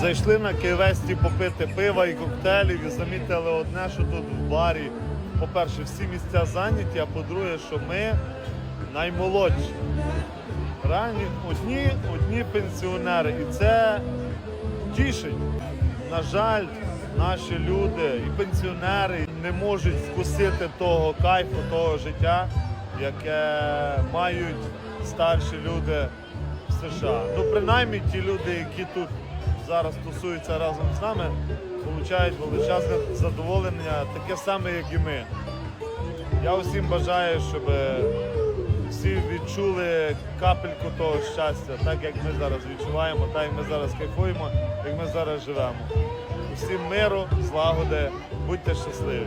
Зайшли на Києвесті попити пива і коктейлів і замітили одне, що тут в барі, по-перше, всі місця зайняті, а по-друге, що ми наймолодші. Ранні одні, одні пенсіонери. І це тішить. На жаль, наші люди і пенсіонери не можуть вкусити того кайфу, того життя, яке мають старші люди в США. Ну, принаймні ті люди, які тут зараз тусуються разом з нами, отримують величезне задоволення, таке саме, як і ми. Я усім бажаю, щоб всі відчули капельку того щастя, так як ми зараз відчуваємо, так як ми зараз кайфуємо, як ми зараз живемо. Усім миру, злагоди, будьте щасливі.